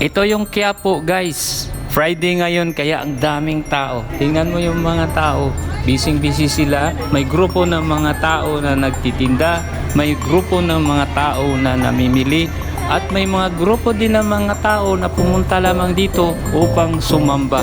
Ito yung Quiapo guys. Friday ngayon kaya ang daming tao. Tingnan mo yung mga tao. Bising-busy sila. May grupo ng mga tao na nagtitinda. May grupo ng mga tao na namimili. At may mga grupo din ng mga tao na pumunta lamang dito upang sumamba.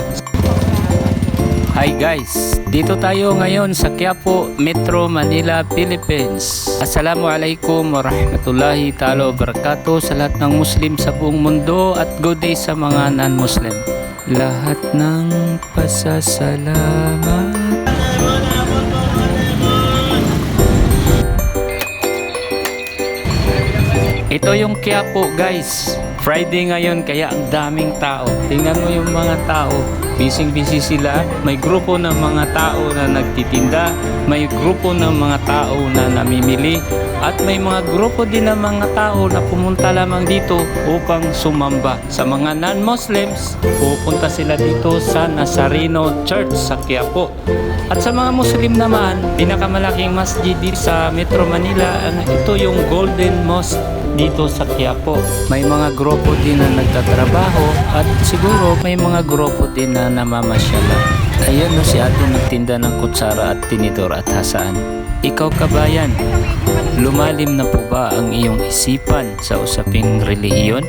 Hi guys, dito tayo ngayon sa Quiapo, Metro Manila, Philippines. Assalamualaikum warahmatullahi ta'ala wabarakatuh sa lahat ng Muslim sa buong mundo at good day sa mga non-Muslim. Lahat ng pasasalamat Ito yung Quiapo guys. Friday ngayon kaya ang daming tao. Tingnan mo yung mga tao. Bising-busy sila. May grupo ng mga tao na nagtitinda. May grupo ng mga tao na namimili. At may mga grupo din ng mga tao na pumunta lamang dito upang sumamba. Sa mga non-Muslims, pupunta sila dito sa Nazareno Church sa Quiapo. At sa mga Muslim naman, pinakamalaking masjid sa Metro Manila, ito yung Golden Mosque dito sa Quiapo. May mga grupo din na nagtatrabaho at siguro may mga grupo din na namamasyala. Ayan no si ate nagtinda ng kutsara at tinidor at hasaan. Ikaw kabayan, lumalim na po ba ang iyong isipan sa usaping relihiyon?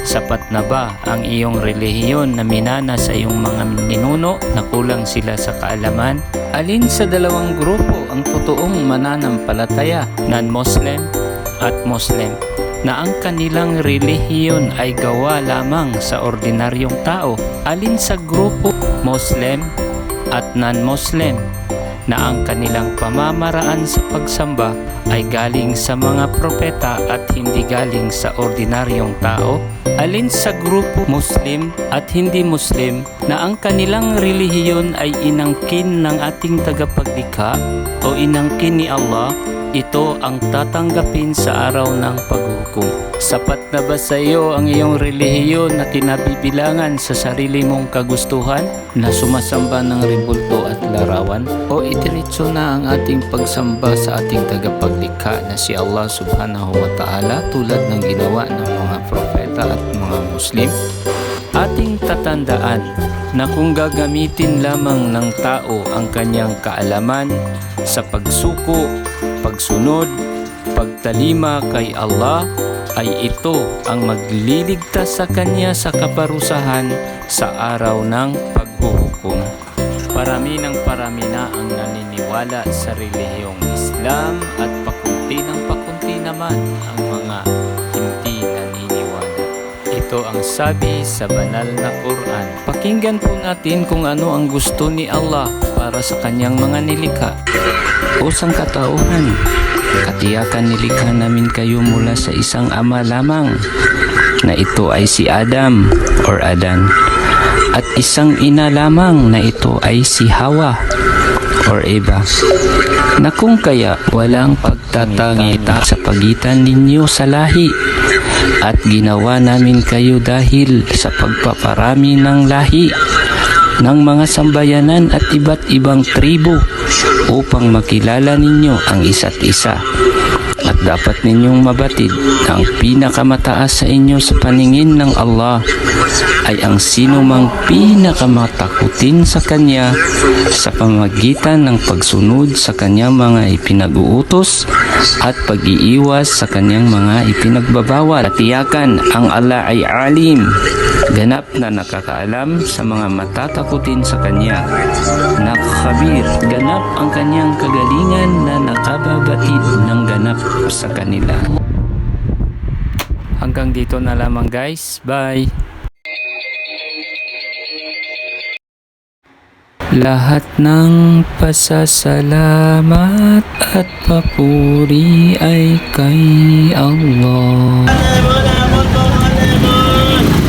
Sapat na ba ang iyong relihiyon na minana sa iyong mga ninuno na kulang sila sa kaalaman? Alin sa dalawang grupo ang totoong mananampalataya, non-Muslim at Muslim, na ang kanilang relihiyon ay gawa lamang sa ordinaryong tao? Alin sa grupo Muslim at non-Muslim na ang kanilang pamamaraan sa pagsamba ay galing sa mga propeta at hindi galing sa ordinaryong tao? Alin sa grupo Muslim at hindi Muslim na ang kanilang relihiyon ay inangkin ng ating tagapaglikha o inangkin ni Allah, ito ang tatanggapin sa araw ng paghukom. Sapat na ba sa iyo ang iyong relihiyon na kinabibilangan sa sarili mong kagustuhan na sumasamba ng rebulto at larawan? O itiritso na ang ating pagsamba sa ating tagapaglikha na si Allah subhanahu wa ta'ala tulad ng ginawa ng mga propeta at mga Muslim? Ating tatandaan na kung gagamitin lamang ng tao ang kanyang kaalaman sa pagsuko, pagsunod, pagtalima kay Allah ay ito ang magliligtas sa kanya sa kaparusahan sa araw ng paghuhukom. Parami ng parami na ang naniniwala sa relihiyong Islam at pakunti ng pakunti naman ang mga. Ito ang sabi sa banal na Quran. Pakinggan po natin kung ano ang gusto ni Allah para sa kanyang mga nilikha. O sangkatauhan, katiyakan nilikha namin kayo mula sa isang ama lamang na ito ay si Adam or Adan at isang ina lamang na ito ay si Hawa or Eva na kung kaya walang pagtatangita sa pagitan ninyo sa lahi at ginawa namin kayo dahil sa pagpaparami ng lahi ng mga sambayanan at iba't ibang tribo upang makilala ninyo ang isa't isa. At dapat ninyong mabatid ang pinakamataas sa inyo sa paningin ng Allah ay ang sino mang pinakamatakutin sa Kanya sa pamagitan ng pagsunod sa Kanyang mga ipinag-uutos at pag-iiwas sa Kanyang mga ipinagbabawal. At tiyakan ang Allah ay alim, ganap na nakakaalam sa mga matatakutin sa Kanya. Nakakabir, ganap ang Kanyang kagalingan na nakababatid ng ganap sa kanila. Hanggang dito na lamang guys. Bye! Lahat ng pasasalamat at papuri ay kay Allah.